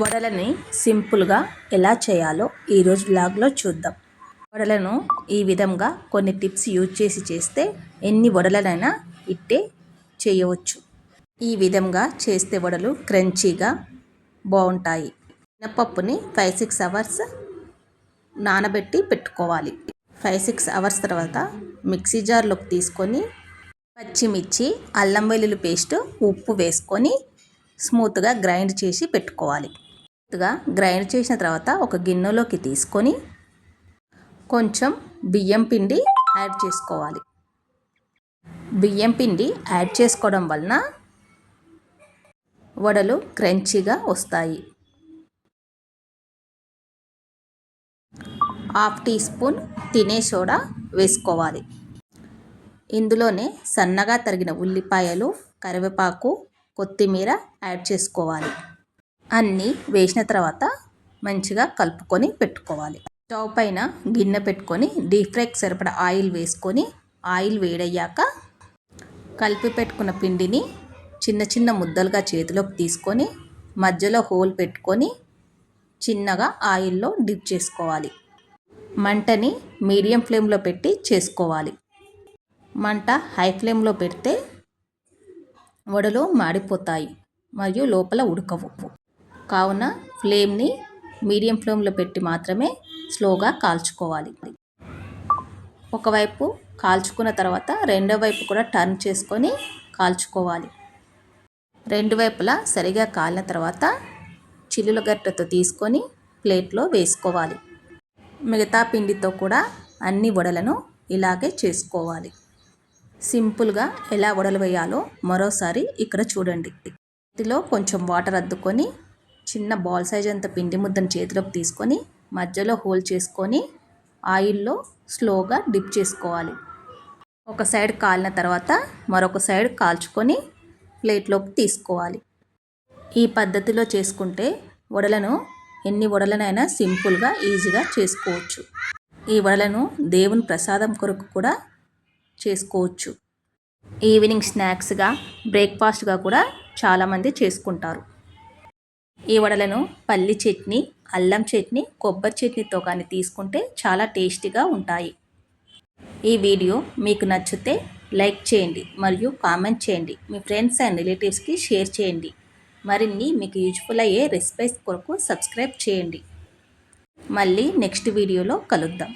వడలని సింపుల్గా ఎలా చేయాలో ఈరోజు బ్లాగ్లో చూద్దాం. వడలను ఈ విధంగా కొన్ని టిప్స్ యూజ్ చేసి చేస్తే ఎన్ని వడలనైనా ఇట్టే చేయవచ్చు. ఈ విధంగా చేస్తే వడలు క్రంచీగా బాగుంటాయి. మినపప్పుని ఫైవ్ సిక్స్ అవర్స్ నానబెట్టి పెట్టుకోవాలి. ఫైవ్ సిక్స్ అవర్స్ తర్వాత మిక్సీ జార్లోకి తీసుకొని పచ్చిమిర్చి అల్లం వెల్లుల్లి పేస్ట్ ఉప్పు వేసుకొని స్మూత్గా గ్రైండ్ చేసి పెట్టుకోవాలి. స్మూత్గా గ్రైండ్ చేసిన తర్వాత ఒక గిన్నెలోకి తీసుకొని కొంచెం బియ్యం పిండి యాడ్ చేసుకోవాలి. బియ్యం పిండి యాడ్ చేసుకోవడం వలన వడలు క్రంచీగా వస్తాయి. హాఫ్ టీ స్పూన్ తినే సోడా వేసుకోవాలి. ఇందులోనే సన్నగా తరిగిన ఉల్లిపాయలు కరివేపాకు కొత్తిమీర యాడ్ చేసుకోవాలి. అన్నీ వేసిన తర్వాత మంచిగా కలుపుకొని పెట్టుకోవాలి. స్టవ్ పైన గిన్నె పెట్టుకొని డీప్ ఫ్రైకి సరిపడ ఆయిల్ వేసుకొని ఆయిల్ వేడయ్యాక కలిపి పెట్టుకున్న పిండిని చిన్న చిన్న ముద్దలుగా చేతిలోకి తీసుకొని మధ్యలో హోల్ పెట్టుకొని చిన్నగా ఆయిల్లో డిప్ చేసుకోవాలి. మంటని మీడియం ఫ్లేమ్లో పెట్టి చేసుకోవాలి. మంట హై ఫ్లేమ్లో పెడితే వడలు మాడిపోతాయి మరియు లోపల ఉడకవు. కావున ఫ్లేమ్ని మీడియం ఫ్లేమ్లో పెట్టి మాత్రమే స్లోగా కాల్చుకోవాలి. ఒకవైపు కాల్చుకున్న తర్వాత రెండో వైపు కూడా టర్న్ చేసుకొని కాల్చుకోవాలి. రెండు వైపులా సరిగా కాలిన తర్వాత చిల్లుల గట్టతో తీసుకొని ప్లేట్లో వేసుకోవాలి. మిగతా పిండితో కూడా అన్ని వడలను ఇలాగే చేసుకోవాలి. సింపుల్గా ఎలా వడలు వేయాలో మరోసారి ఇక్కడ చూడండి. ఇందులో కొంచెం వాటర్ అద్దుకొని చిన్న బాల్ సైజ్ అంత పిండి ముద్దను చేతిలోకి తీసుకొని మధ్యలో హోల్ చేసుకొని ఆయిల్లో స్లోగా డిప్ చేసుకోవాలి. ఒక సైడ్ కాలిన తర్వాత మరొక సైడ్ కాల్చుకొని ప్లేట్లోకి తీసుకోవాలి. ఈ పద్ధతిలో చేసుకుంటే వడలను ఎన్ని వడలనైనా సింపుల్గా ఈజీగా చేసుకోవచ్చు. ఈ వడలను దేవుని ప్రసాదం కొరకు కూడా చేసుకోవచ్చు. ఈవినింగ్ స్నాక్స్గా బ్రేక్ఫాస్ట్గా కూడా చాలామంది చేసుకుంటారు. ఈ వడలను పల్లి చట్నీ అల్లం చట్నీ కొబ్బరి చట్నీతో కానీ తీసుకుంటే చాలా టేస్టీగా ఉంటాయి. ఈ వీడియో మీకు నచ్చితే లైక్ చేయండి మరియు కామెంట్ చేయండి. మీ ఫ్రెండ్స్ అండ్ రిలేటివ్స్కి షేర్ చేయండి. మరిన్ని మీకు యూజ్ఫుల్ అయ్యే రెసిపీస్ కొరకు సబ్స్క్రైబ్ చేయండి. మళ్ళీ నెక్స్ట్ వీడియోలో కలుద్దాం.